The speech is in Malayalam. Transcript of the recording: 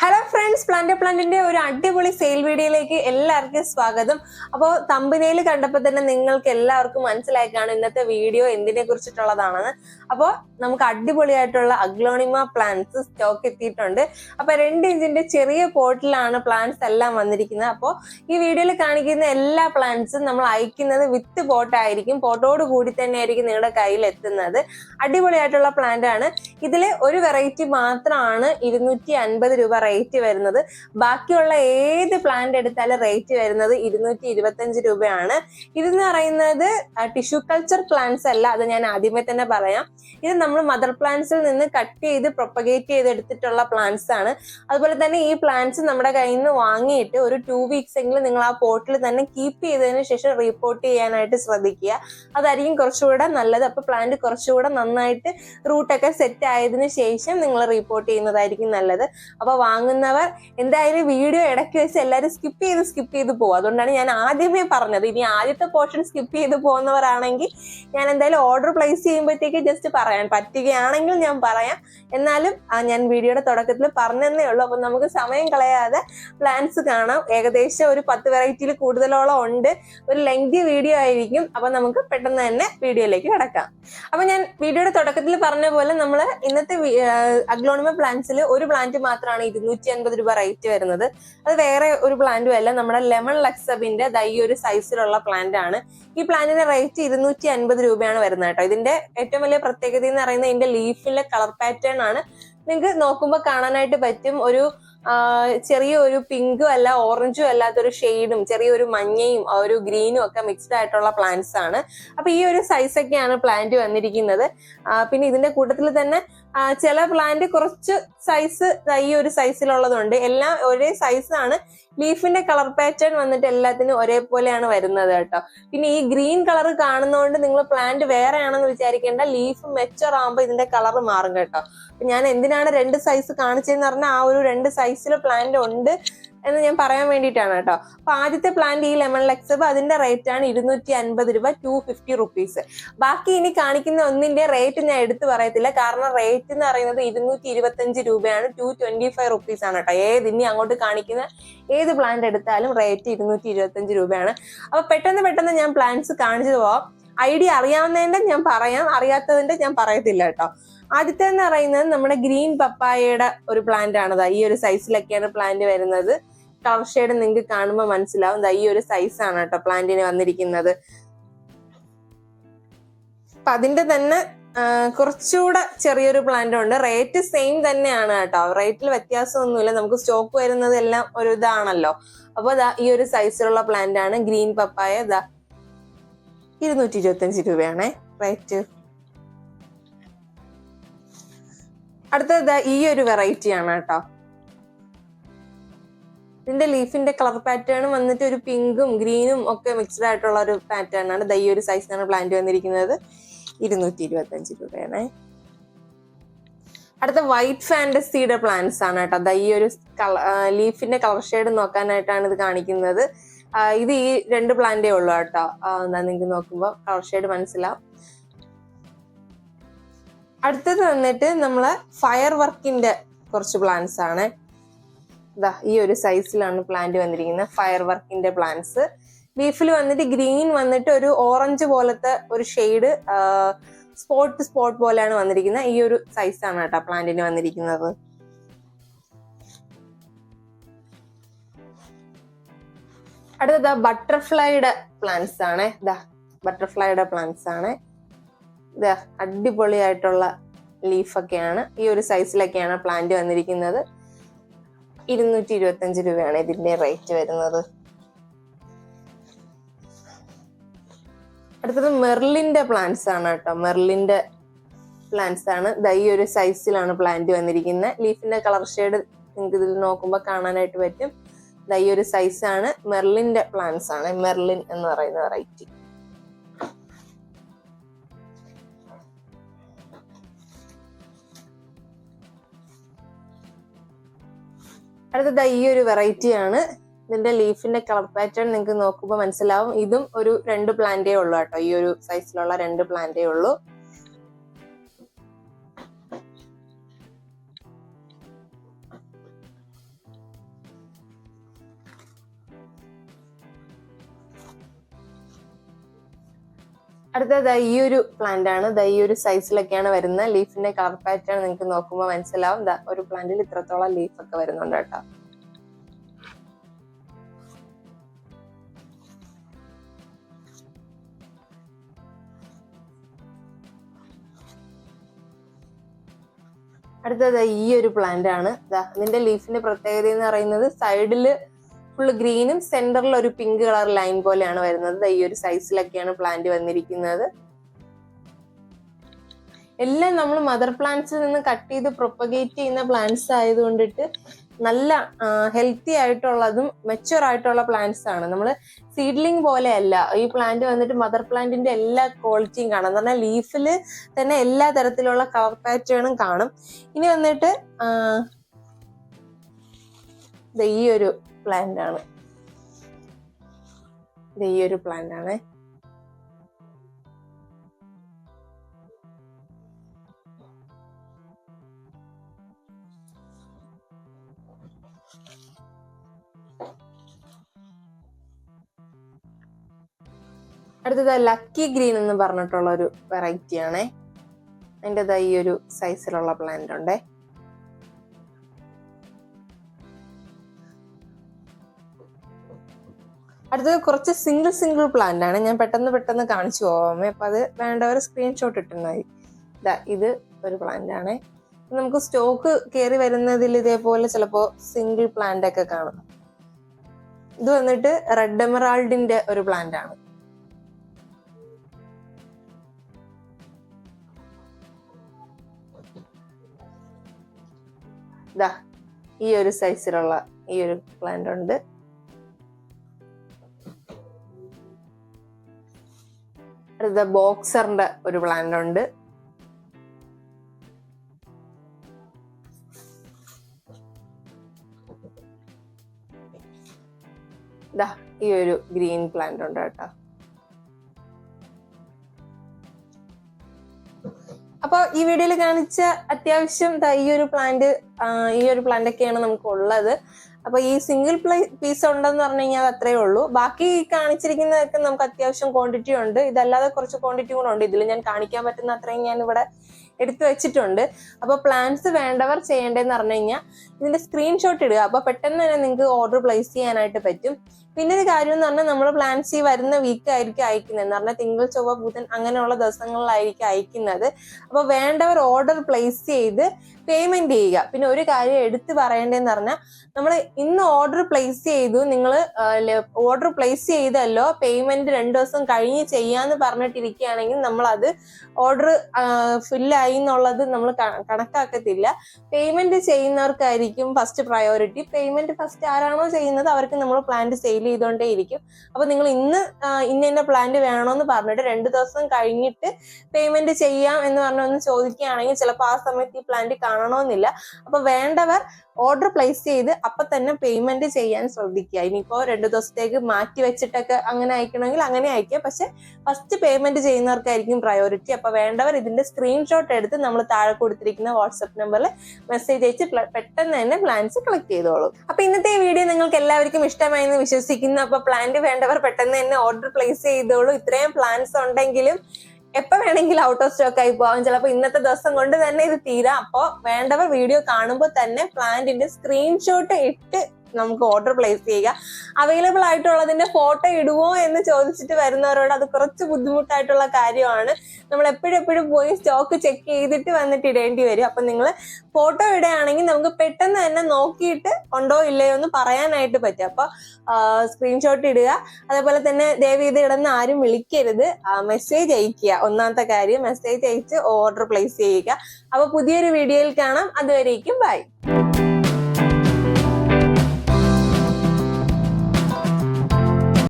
Hello ഫ്രണ്ട്സ് പ്ലാന്റ് പ്ലാന്റിന്റെ ഒരു അടിപൊളി സെയിൽ വീഡിയോയിലേക്ക് എല്ലാവർക്കും സ്വാഗതം. അപ്പോൾ തമ്പനയിൽ കണ്ടപ്പോൾ തന്നെ നിങ്ങൾക്ക് എല്ലാവർക്കും മനസ്സിലായി ഇന്നത്തെ വീഡിയോ എന്തിനെ കുറിച്ചിട്ടുള്ളതാണെന്ന്. അപ്പോൾ നമുക്ക് അടിപൊളിയായിട്ടുള്ള അഗ്ലോണിമ പ്ലാന്റ്സ് സ്റ്റോക്ക് എത്തിയിട്ടുണ്ട്. അപ്പോൾ രണ്ട് ഇഞ്ചിന്റെ ചെറിയ പോട്ടിലാണ് പ്ലാന്റ്സ് എല്ലാം വന്നിരിക്കുന്നത്. അപ്പോൾ ഈ വീഡിയോയിൽ കാണിക്കുന്ന എല്ലാ പ്ലാന്റ്സും നമ്മൾ അയക്കുന്നത് വിത്ത് പോട്ടായിരിക്കും പോട്ടോട് കൂടി തന്നെ ആയിരിക്കും നിങ്ങളുടെ കയ്യിൽ എത്തുന്നത്. അടിപൊളിയായിട്ടുള്ള പ്ലാന്റ് ആണ്. ഇതിലെ ഒരു വെറൈറ്റി മാത്രമാണ് ഇരുന്നൂറ്റി അൻപത് രൂപ റേറ്റ് വരുന്നത്. ബാക്കിയുള്ള ഏത് പ്ലാന്റ് എടുത്താലും റേറ്റ് വരുന്നത് ഇരുന്നൂറ്റി ഇരുപത്തഞ്ച് രൂപയാണ്. ഇതെന്ന് പറയുന്നത് ടിഷ്യൂ കൾച്ചർ പ്ലാന്റ്സ് അല്ല അത് ഞാൻ ആദ്യമേ തന്നെ പറയാം. ഇത് നമ്മൾ മദർ പ്ലാന്റ്സിൽ നിന്ന് കട്ട് ചെയ്ത് പ്രൊപ്പഗേറ്റ് ചെയ്തെടുത്തിട്ടുള്ള പ്ലാന്റ്സ് ആണ്. അതുപോലെ തന്നെ ഈ പ്ലാന്റ്സ് നമ്മുടെ കയ്യിൽ നിന്ന് വാങ്ങിയിട്ട് ഒരു ടു വീക്സ് എങ്കിലും നിങ്ങൾ ആ പോർട്ടിൽ തന്നെ കീപ്പ് ചെയ്തതിന് ശേഷം റിപ്പോർട്ട് ചെയ്യാനായിട്ട് ശ്രദ്ധിക്കുക. അതായിരിക്കും കുറച്ചുകൂടെ നല്ലത്. അപ്പൊ പ്ലാന്റ് കുറച്ചുകൂടെ നന്നായിട്ട് റൂട്ടൊക്കെ സെറ്റ് ആയതിനു ശേഷം നിങ്ങൾ റിപ്പോർട്ട് ചെയ്യുന്നതായിരിക്കും നല്ലത്. അപ്പൊ വാങ്ങുന്നവർ എന്തായാലും വീഡിയോ ഇടയ്ക്ക് വെച്ച് എല്ലാവരും സ്കിപ്പ് ചെയ്ത് സ്കിപ്പ് ചെയ്ത് പോകും അതുകൊണ്ടാണ് ഞാൻ ആദ്യമേ പറഞ്ഞത്. ഇനി ആദ്യത്തെ പോർഷൻ സ്കിപ്പ് ചെയ്ത് പോകുന്നവരാണെങ്കിൽ ഞാൻ എന്തായാലും ഓർഡർ പ്ലേസ് ചെയ്യുമ്പോഴത്തേക്ക് ജസ്റ്റ് പറയാൻ പറ്റുകയാണെങ്കിൽ ഞാൻ പറയാം. എന്നാലും ഞാൻ വീഡിയോയുടെ തുടക്കത്തിൽ പറഞ്ഞതേ ഉള്ളൂ. അപ്പം നമുക്ക് സമയം കളയാതെ പ്ലാൻസ് കാണാം. ഏകദേശം ഒരു പത്ത് വെറൈറ്റിയിൽ കൂടുതലോളം ഉണ്ട്. ഒരു ലെങ്തി വീഡിയോ ആയിരിക്കും. അപ്പൊ നമുക്ക് പെട്ടെന്ന് തന്നെ വീഡിയോയിലേക്ക് കിടക്കാം. അപ്പൊ ഞാൻ വീഡിയോയുടെ തുടക്കത്തിൽ പറഞ്ഞ പോലെ നമ്മൾ ഇന്നത്തെ അഗ്ലോണിമ പ്ലാന്റ്സിൽ ഒരു പ്ലാന്റ് മാത്രമാണ് ഇരുന്നൂറ്റി അൻപത് രൂപ റേറ്റ് വരുന്നത്. അത് വേറെ ഒരു പ്ലാന്റും അല്ല. നമ്മുടെ ലെമൺ ലക്സബിന്റെ ദൈ ഒരു സൈസിലുള്ള പ്ലാന്റ് ആണ്. ഈ പ്ലാന്റിന്റെ റേറ്റ് ഇരുന്നൂറ്റി അൻപത് രൂപയാണ് വരുന്നത് കേട്ടോ. ഇതിന്റെ ഏറ്റവും വലിയ പ്രത്യേകത എന്ന് പറയുന്നത് ഇതിന്റെ ലീഫിലെ കളർ പാറ്റേൺ ആണ്. നിങ്ങൾക്ക് നോക്കുമ്പോൾ കാണാനായിട്ട് പറ്റും. ഒരു ചെറിയ ഒരു പിങ്കും അല്ല ഓറഞ്ചും അല്ലാത്തൊരു ഷെയ്ഡും ചെറിയൊരു മഞ്ഞയും ഒരു ഗ്രീനും ഒക്കെ മിക്സ്ഡ് ആയിട്ടുള്ള പ്ലാന്റ്സ് ആണ്. അപ്പൊ ഈ ഒരു സൈസൊക്കെയാണ് പ്ലാന്റ് വന്നിരിക്കുന്നത്. പിന്നെ ഇതിന്റെ കൂട്ടത്തിൽ തന്നെ ചില പ്ലാന്റ് കുറച്ച് സൈസ് ഈ ഒരു സൈസിലുള്ളതുണ്ട് എല്ലാം ഒരേ സൈസാണ് ലീഫിന്റെ കളർ പാറ്റേൺ വന്നിട്ട് എല്ലാത്തിനും ഒരേപോലെയാണ് വരുന്നത് കേട്ടോ. പിന്നെ ഈ ഗ്രീൻ കളർ കാണുന്നതുകൊണ്ട് നിങ്ങൾ പ്ലാന്റ് വേറെ ആണെന്ന് വിചാരിക്കേണ്ട ലീഫ് മെച്ചർ ആകുമ്പോൾ ഇതിന്റെ കളർ മാറും കേട്ടോ. ഞാൻ എന്തിനാണ് രണ്ട് സൈസ് കാണിച്ചതെന്ന് പറഞ്ഞാൽ ആ ഒരു രണ്ട് സൈസിൽ പ്ലാന്റ് ഉണ്ട്. എന്ന് ഞാൻ പറയാൻ വേണ്ടിയിട്ടാണ് കേട്ടോ. അപ്പൊ ആദ്യത്തെ പ്ലാന്റ് ഈ ലെമൺ ലക്സബ് അതിന്റെ റേറ്റ് ആണ് ഇരുന്നൂറ്റി അൻപത് രൂപ ടു ഫിഫ്റ്റി റുപ്പീസ് ബാക്കി ഇനി കാണിക്കുന്ന ഒന്നിന്റെ റേറ്റ് ഞാൻ എടുത്തു പറയത്തില്ല. കാരണം റേറ്റ് എന്ന് പറയുന്നത് ഇരുന്നൂറ്റി ഇരുപത്തഞ്ച് രൂപയാണ് ടു ട്വന്റി ഫൈവ് റുപ്പീസ് ആണ് കേട്ടോ. ഏത് ഇനി അങ്ങോട്ട് കാണിക്കുന്ന ഏത് പ്ലാന്റ് എടുത്താലും റേറ്റ് ഇരുന്നൂറ്റി ഇരുപത്തഞ്ച് രൂപയാണ്. അപ്പൊ പെട്ടെന്ന് പെട്ടെന്ന് ഞാൻ പ്ലാന്റ്സ് കാണിച്ചു പോവാം. ഐഡിയ അറിയാവുന്നതിന്റെ ഞാൻ പറയാം അറിയാത്തതിന്റെ ഞാൻ പറയത്തില്ല കേട്ടോ. ആദ്യത്തെ എന്ന് പറയുന്നത് നമ്മുടെ ഗ്രീൻ പപ്പായയുടെ ഒരു പ്ലാന്റ് ആണ് ഈ ഒരു സൈസിലൊക്കെയാണ് പ്ലാന്റ് വരുന്നത്. കളർ ഷെയ്ഡ് നിങ്ങൾക്ക് കാണുമ്പോൾ മനസ്സിലാവും. ഈ ഒരു സൈസ് ആണ് കേട്ടോ പ്ലാന്റിന് വന്നിരിക്കുന്നത്. അപ്പൊ അതിന്റെ തന്നെ കുറച്ചുകൂടെ ചെറിയൊരു പ്ലാന്റ് ഉണ്ട്. റേറ്റ് സെയിം തന്നെയാണ് കേട്ടോ. റേറ്റിൽ വ്യത്യാസമൊന്നുമില്ല. നമുക്ക് സ്റ്റോക്ക് വരുന്നത് എല്ലാം ഒരു ഇതാണല്ലോ. അപ്പൊ ദാ ഈ ഒരു സൈസിലുള്ള പ്ലാന്റ് ആണ്. ഗ്രീൻ പപ്പായ ഇതാ ഇരുന്നൂറ്റി ഇരുപത്തഞ്ച് രൂപയാണേ റേറ്റ് അടുത്തത് ഈ ഒരു വെറൈറ്റി ആണ് കേട്ടോ. ഇതിന്റെ ലീഫിന്റെ കളർ പാറ്റേൺ വന്നിട്ട് ഒരു പിങ്കും ഗ്രീനും ഒക്കെ മിക്സ്ഡ് ആയിട്ടുള്ള ഒരു പാറ്റേൺ ആണ്. ഈ ഒരു സൈസിനാണ് പ്ലാന്റ് വന്നിരിക്കുന്നത്. ഇരുന്നൂറ്റി ഇരുപത്തി അഞ്ച് രൂപയാണ്. അടുത്ത വൈറ്റ് ഫാന്റസിയുടെ പ്ലാന്റ്സ് ആണ് കേട്ടോ. ദാ ഈ ഒരു ലീഫിന്റെ കളർ ഷെയ്ഡ് നോക്കാനായിട്ടാണ് ഇത് കാണിക്കുന്നത്. ഇത് ഈ രണ്ട് പ്ലാന്റേ ഉള്ളൂ കേട്ടോ. എന്താ നിങ്ങൾക്ക് നോക്കുമ്പോൾ കളർ ഷെയ്ഡ് മനസ്സിലാവും. അടുത്തത് വന്നിട്ട് നമ്മൾ ഫയർ വർക്കിന്റെ കുറച്ച് പ്ലാന്റ്സ് ആണ്. ഇതാ ഈ ഒരു സൈസിലാണ് പ്ലാന്റ് വന്നിരിക്കുന്നത്. ഫയർ വർക്കിന്റെ പ്ലാന്റ്സ് ലീഫിൽ വന്നിട്ട് ഗ്രീൻ വന്നിട്ട് ഒരു ഓറഞ്ച് പോലത്തെ ഒരു ഷെയ്ഡ് സ്പോട്ട് സ്പോട്ട് പോലെയാണ് വന്നിരിക്കുന്നത്. ഈ ഒരു സൈസാണ് കേട്ടോ പ്ലാന്റിന് വന്നിരിക്കുന്നത്. അടുത്തത് ബട്ടർഫ്ലൈയുടെ പ്ലാന്റ്സ് ആണ്. ഇതാ ബട്ടർഫ്ലൈയുടെ പ്ലാന്റ്സ് ആണ്. ഇതാ അടിപൊളിയായിട്ടുള്ള ലീഫൊക്കെയാണ് ഈ ഒരു സൈസിലൊക്കെയാണ് പ്ലാന്റ് വന്നിരിക്കുന്നത്. ഇരുന്നൂറ്റി ഇരുപത്തി അഞ്ച് രൂപയാണ് ഇതിന്റെ റേറ്റ് വരുന്നത്. അടുത്തത് മെർലിന്റെ പ്ലാന്റ്സ് ആണ് കേട്ടോ. മെർലിന്റെ പ്ലാന്റ്സ് ആണ്. ഈ ഒരു സൈസിലാണ് പ്ലാന്റ് വന്നിരിക്കുന്നത്. ലീഫിന്റെ കളർ ഷെയ്ഡ് നിങ്ങൾക്ക് ഇതിൽ നോക്കുമ്പോൾ കാണാനായിട്ട് പറ്റും. ഈ ഒരു സൈസാണ് മെർലിന്റെ പ്ലാന്റ്സ് ആണ്. മെർലിൻ എന്ന് പറയുന്ന വെറൈറ്റി. അടുത്തത് ഈ ഒരു വെറൈറ്റി ആണ്. ഇതിന്റെ ലീഫിന്റെ കളർ പാറ്റേൺ നിങ്ങൾക്ക് നോക്കുമ്പോൾ മനസ്സിലാവും. ഇതും ഒരു രണ്ട് പ്ലാന്റേ ഉള്ളൂ കേട്ടോ. ഈ ഒരു സൈസിലുള്ള രണ്ട് പ്ലാന്റേ ഉള്ളൂ. അടുത്ത ദാ ഈ ഒരു പ്ലാന്റ് ആണ്. ഈ ഒരു സൈസിലൊക്കെയാണ് വരുന്നത്. ലീഫിന്റെ കളർ പാറ്റേൺ നിങ്ങൾക്ക് നോക്കുമ്പോൾ മനസ്സിലാവും. ഒരു പ്ലാന്റിൽ ഇത്രത്തോളം ലീഫ് ഒക്കെ വരുന്നുണ്ട് കേട്ടോ. അടുത്തത് ഈ ഒരു പ്ലാന്റ് ആണ്. ഇതിന്റെ ലീഫിന്റെ പ്രത്യേകത എന്ന് പറയുന്നത് സൈഡിൽ ഫുള്ള് ഗ്രീനും സെന്ററിൽ ഒരു പിങ്ക് കളർ ലൈൻ പോലെയാണ് വരുന്നത്. ഈ ഒരു സൈസിലൊക്കെയാണ് പ്ലാന്റ് വന്നിരിക്കുന്നത്. എല്ലാം നമ്മൾ മദർ പ്ലാന്റ്സിൽ നിന്ന് കട്ട് ചെയ്ത് പ്രൊപ്പഗേറ്റ് ചെയ്യുന്ന പ്ലാന്റ്സ് ആയതുകൊണ്ടിട്ട് നല്ല ഹെൽത്തി ആയിട്ടുള്ളതും മെച്ചുവർ ആയിട്ടുള്ള പ്ലാന്റ്സ് ആണ്. നമ്മൾ സീഡ്ലിംഗ് പോലെയല്ല ഈ പ്ലാന്റ് വന്നിട്ട് മദർ പ്ലാന്റിന്റെ എല്ലാ ക്വാളിറ്റിയും കാണാം. എന്ന് പറഞ്ഞാൽ ലീഫിൽ തന്നെ എല്ലാ തരത്തിലുള്ള കളർ പാറ്റേണും കാണും. ഇനി വന്നിട്ട് ഈ ഒരു പ്ലാന്റ് ആണ്. ഈ ഒരു പ്ലാന്റ് ആണ്. അടുത്തത് ലക്കി ഗ്രീൻ എന്ന് പറഞ്ഞിട്ടുള്ള ഒരു വെറൈറ്റി ആണേ. അതിന്റെതാ ഈ ഒരു സൈസിലുള്ള പ്ലാന്റ് ഉണ്ടേ. അടുത്തത് കുറച്ച് സിംഗിൾ സിംഗിൾ പ്ലാന്റ് ആണ്. ഞാൻ പെട്ടെന്ന് പെട്ടെന്ന് കാണിച്ചു പോവാമേ അപ്പൊ അത് വേണ്ടവർ സ്ക്രീൻഷോട്ട് ഇട്ടുണ്ടായി ഇതാ ഒരു പ്ലാന്റ് ആണ്. നമുക്ക് സ്റ്റോക്ക് കയറി വരുന്നതിൽ ഇതേപോലെ ചിലപ്പോ സിംഗിൾ പ്ലാന്റ് ഒക്കെ കാണും. ഇത് വന്നിട്ട് റെഡ് എമറാൾഡിന്റെ ഒരു പ്ലാന്റ് ആണ്. ഈ ഒരു സൈസിലുള്ള ഈ ഒരു പ്ലാന്റ് ഉണ്ട്. അടുത്ത ബോക്സറിന്റെ ഒരു പ്ലാന്റ് ഉണ്ട്. ദാ ഈ ഒരു ഗ്രീൻ പ്ലാന്റ് ഉണ്ട് കേട്ടോ. അപ്പൊ ഈ വീഡിയോയിൽ കാണിച്ച അത്യാവശ്യം ദാ ഈ ഒരു പ്ലാന്റ് ഈ ഒരു പ്ലാന്റ് ഒക്കെയാണ് നമുക്ക് ഉള്ളത് അപ്പൊ ഈ സിംഗിൾ പ്ലേ പീസ് ഉണ്ടെന്ന് പറഞ്ഞു കഴിഞ്ഞാൽ അത് അത്രേ ഉള്ളൂ. ബാക്കി കാണിച്ചിരിക്കുന്നതൊക്കെ നമുക്ക് അത്യാവശ്യം ക്വാണ്ടിറ്റി ഉണ്ട്. ഇതല്ലാതെ കുറച്ച് ക്വാണ്ടിറ്റി കൂടെ ഉണ്ട്. ഇതിൽ ഞാൻ കാണിക്കാൻ പറ്റുന്ന അത്രയും ഞാൻ ഇവിടെ എടുത്തു വെച്ചിട്ടുണ്ട്. അപ്പൊ പ്ലാൻസ് വേണ്ടവർ ചെയ്യേണ്ടതെന്ന് പറഞ്ഞു കഴിഞ്ഞാൽ ഇതിന്റെ സ്ക്രീൻഷോട്ട് ഇടുക. അപ്പൊ പെട്ടെന്ന് തന്നെ നിങ്ങൾക്ക് ഓർഡർ പ്ലേസ് ചെയ്യാനായിട്ട് പറ്റും. പിന്നെ ഒരു കാര്യം എന്ന് പറഞ്ഞാൽ നമ്മൾ പ്ലാൻസ് ഈ വരുന്ന വീക്ക് ആയിരിക്കും അയക്കുന്നത് എന്ന് പറഞ്ഞാൽ തിങ്കൾ ചൊവ്വ ബുധൻ അങ്ങനെയുള്ള ദിവസങ്ങളിലായിരിക്കും അയക്കുന്നത്. അപ്പോൾ വേണ്ടവർ ഓർഡർ പ്ലേസ് ചെയ്ത് പേയ്മെന്റ് ചെയ്യുക. പിന്നെ ഒരു കാര്യം എടുത്തു പറയേണ്ടതെന്ന് പറഞ്ഞാൽ നമ്മൾ ഇന്ന് ഓർഡർ പ്ലേസ് ചെയ്തു. നിങ്ങൾ ഓർഡർ പ്ലേസ് ചെയ്തല്ലോ. പേയ്മെന്റ് രണ്ട് ദിവസം കഴിഞ്ഞ് ചെയ്യാന്ന് പറഞ്ഞിട്ടിരിക്കുകയാണെങ്കിൽ നമ്മൾ അത് ഓർഡർ ഫില്ലായി എന്നുള്ളത് നമ്മൾ കണക്കാക്കത്തില്ല. പേയ്മെന്റ് ചെയ്യുന്നവർക്കായിരിക്കും ഫസ്റ്റ് പ്രയോറിറ്റി പേയ്മെന്റ് ഫസ്റ്റ് ആരാണോ ചെയ്യുന്നത് അവർക്ക് നമ്മൾ പ്ലാന്റ് സെയിൽ ചെയ്തുകൊണ്ടേ ഇരിക്കും അപ്പൊ നിങ്ങൾ ഇന്ന് ഇന്ന ഇന്ന പ്ലാന്റ് വേണമെന്ന് പറഞ്ഞിട്ട് രണ്ട് ദിവസം കഴിഞ്ഞിട്ട് പേയ്മെന്റ് ചെയ്യാം എന്ന് പറഞ്ഞൊന്ന് ചോദിക്കുകയാണെങ്കിൽ ചിലപ്പോൾ ആ സമയത്ത് ഈ പ്ലാന്റ് കാണണമെന്നില്ല. അപ്പൊ വേണ്ടവർ ഓർഡർ പ്ലേസ് ചെയ്ത് അപ്പൊ തന്നെ പേയ്മെന്റ് ചെയ്യാൻ ശ്രദ്ധിക്കുക. ഇനിയിപ്പോ രണ്ട് ദിവസത്തേക്ക് മാറ്റി വെച്ചിട്ടൊക്കെ അങ്ങനെ അയക്കണമെങ്കിൽ അങ്ങനെ അയക്കുക. പക്ഷെ ഫസ്റ്റ് പേയ്മെന്റ് ചെയ്യുന്നവർക്കായിരിക്കും പ്രയോറിറ്റി അപ്പൊ വേണ്ടവർ ഇതിന്റെ സ്ക്രീൻഷോട്ട് എടുത്ത് നമ്മൾ താഴെ കൊടുത്തിരിക്കുന്ന വാട്സപ്പ് നമ്പറിൽ മെസ്സേജ് അയച്ച് പെട്ടെന്ന് തന്നെ പ്ലാൻസ് കളക്ട് ചെയ്തോളൂ. അപ്പൊ ഇന്നത്തെ വീഡിയോ നിങ്ങൾക്ക് എല്ലാവർക്കും ഇഷ്ടമായി എന്ന് വിശ്വസിക്കുന്നു. അപ്പൊ പ്ലാന്റ് വേണ്ടവർ പെട്ടെന്ന് തന്നെ ഓർഡർ പ്ലേസ് ചെയ്തോളൂ. ഇത്രയും പ്ലാൻസ് ഉണ്ടെങ്കിലും എപ്പോ വേണമെങ്കിലും ഔട്ട് ഓഫ് സ്റ്റോക്ക് ആയി പോവാം. ചിലപ്പോൾ ഇന്നത്തെ ദിവസം കൊണ്ട് തന്നെ ഇത് തീരാം. അപ്പോൾ വേണ്ടവർ വീഡിയോ കാണുമ്പോൾ തന്നെ പ്ലാന്റിന്റെ സ്ക്രീൻഷോട്ട് ഇട്ട് നമുക്ക് ഓർഡർ പ്ലേസ് ചെയ്യുക. അവൈലബിൾ ആയിട്ടുള്ളതിന്റെ ഫോട്ടോ ഇടുവോ എന്ന് ചോദിച്ചിട്ട് വരുന്നവരോട് അത് കുറച്ച് ബുദ്ധിമുട്ടായിട്ടുള്ള കാര്യമാണ്. നമ്മൾ എപ്പോഴും എപ്പോഴും പോയി സ്റ്റോക്ക് ചെക്ക് ചെയ്തിട്ട് വന്നിട്ട് ഇടേണ്ടി വരും. അപ്പൊ നിങ്ങൾ ഫോട്ടോ ഇടുകയാണെങ്കിൽ നമുക്ക് പെട്ടെന്ന് തന്നെ നോക്കിയിട്ട് ഉണ്ടോ ഇല്ലയോ എന്ന് പറയാനായിട്ട് പറ്റും. അപ്പോൾ സ്ക്രീൻഷോട്ട് ഇടുക. അതേപോലെ തന്നെ ദയവ് ഇത് ഇടുന്ന ആരും വിളിക്കരുത്. മെസ്സേജ് അയക്കുക ഒന്നാമത്തെ കാര്യം മെസ്സേജ് അയച്ച് ഓർഡർ പ്ലേസ് ചെയ്യുക. അപ്പോൾ പുതിയൊരു വീഡിയോയിൽ കാണാം. അതുവരേക്കും ബൈ